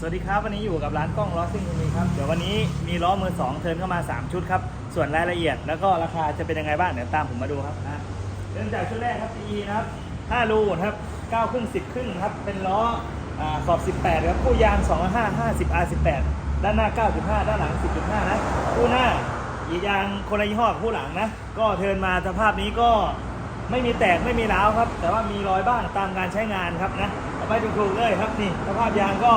สวัสดีครับ วันนี้อยู่กับร้านกล้องล้อซิ่งตรงนี้ครับ เดี๋ยววันนี้มีล้อมือสองเทิร์นเข้ามา 3 ชุดครับ ส่วนรายละเอียดแล้วก็ราคาจะเป็นยังไงบ้างเดี๋ยวตามผมมาดูครับนะเริ่มจากชุดแรกครับ PE นะครับ5รูนะครับ9ครึ่ง10 ครึ่งครับ เป็นล้ออขอบ 18 ครับคู่ยาง 2 5 50 R18 ด้านหน้า 9.5 ด้านหลัง 10.5 นะคู่หน้ายียางคนละยี่ห้อกับคู่หลังนะ ก็เทินมาสภาพนี้ก็ไม่มีแตกไม่มีร้าวครับ แต่ว่ามีรอยบ้างตามการใช้งานครับนะเอาไปถูกๆเลยครับนี่สภาพยางก็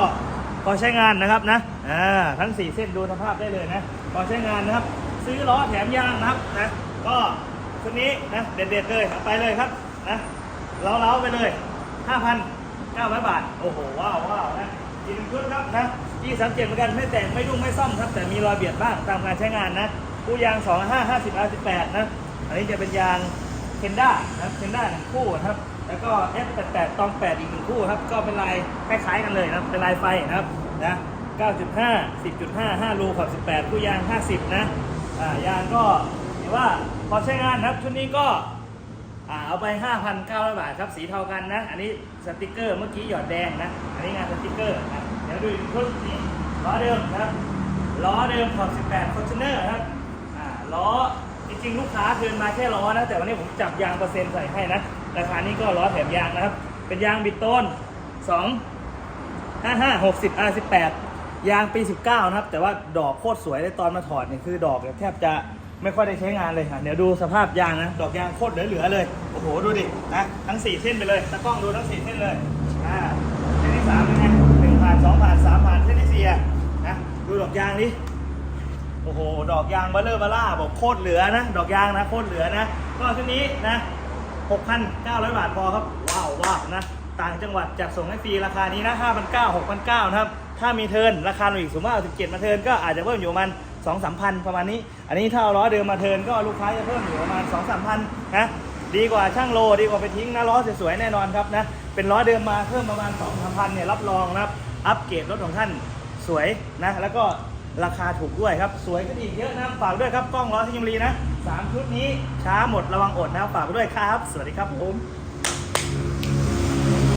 พอใช้งานนะครับนะอ่าทั้ง 4 เส้นดูสภาพได้เลยนะ พอใช้งานนะครับ ซื้อล้อแถมยางนะครับนะก็ชุดนี้นะเด็ดๆเลยเอาไปเลยครับนะเล้าๆไปเลย 5,900 บาท โอ้โหว้าวว้าวนะอีกหนึ่งชุดครับนะที่สังเกตเหมือนกันไม่แต่งไม่ดุ้งไม่ซ่อมครับ แต่มีรอยเบียดบ้างตามการใช้งานนะกูยาง 2 5 50 R18 นะ อันนี้จะเป็นยางเคนด้านะเคนด้าหนึ่งคู่นะครับ แล้วก็ F88 ตอง 8 อีกหนึ่งคู่ครับ ก็เป็นลายคล้ายๆกันเลยนะครับ เป็นลายไฟนะครับ นะ 9.5 10.5 5รูขอบ18 คู่ยาง 50 นะ อ่า ยางก็ถือว่าพอใช้งานนะครับ ชุดนี้ก็ อ่า เอาไป 5,900 บาทครับ สีเทากันนะ อันนี้สติกเกอร์เมื่อกี้หยอดแดงนะ อันนี้งานสติกเกอร์นะเดี๋ยวดูชุดนี้ล้อเดิมนะครับ ล้อเดิมขอบ18 f o r t u n e r นะครับ อ่า ล้อ จริงๆลูกค้าเกินมาแค่ล้อนะ แต่วันนี้ผมจับยางเปอร์เซ็นต์ใส่ให้นะ ราคานี้ก็ล้อแถมยางนะครับ เป็นยางบิดต้น 2 55 60 R18 ยางปี 19 นะครับ แต่ว่าดอกโคตรสวยเลยตอนมาถอดเนี่ยคือดอกเนี่ยแทบจะไม่ค่อยได้ใช้งานเลยค่ะเดี๋ยวดูสภาพยางนะ ดอกยางโคตรเหลือๆเลย โอ้โห ดูดินะทั้ง 4 เส้นไปเลยตากล้องดูทั้ง 4 เส้นเลย อ่าเส้นที่3เป็นไงหนึ่งผ่านสองผ่านสามผ่านเส้นที่สี่อะนะ ดูดอกยางดิ โอ้โห ดอกยางเบลเลอร์เบล่าบอกโคตรเหลือนะ ดอกยางนะโคตรเหลือนะ ก็ชุดนี้นะ6,900 บาทพอครับ ว้าวว้าวนะ ต่างจังหวัดจัดส่งให้ฟรีราคานี้นะ5,900 6,900นะครับ ถ้ามีเทิร์นราคาหน่วอีกสมมติเอา17 มาเทิร์นก็อาจจะเพิ่มอยู่ประมาณ2 3พันประมาณนี้ อันนี้ถ้าเอาล้อเดิมมาเทิร์นก็ลูกค้าจะเพิ่มอยู่ประมาณ2 3พันนะ ดีกว่าช่างโลดีกว่าไปทิ้งนะล้อสวยๆแน่นอนครับนะ เป็นล้อเดิมมาเพิ่มประมาณ2 3พันเนี่ยรับรองนะครับ อัปเกรดรถของท่านสวยนะ แล้วก็ ราคาถูกด้วยครับ สวยก็ดีเยอะนะฝากด้วยครับกล้องล้อที่ยมรีนะสามชุดนี้ช้าหมดระวังอดนะฝากด้วยครับ สวัสดีครับผม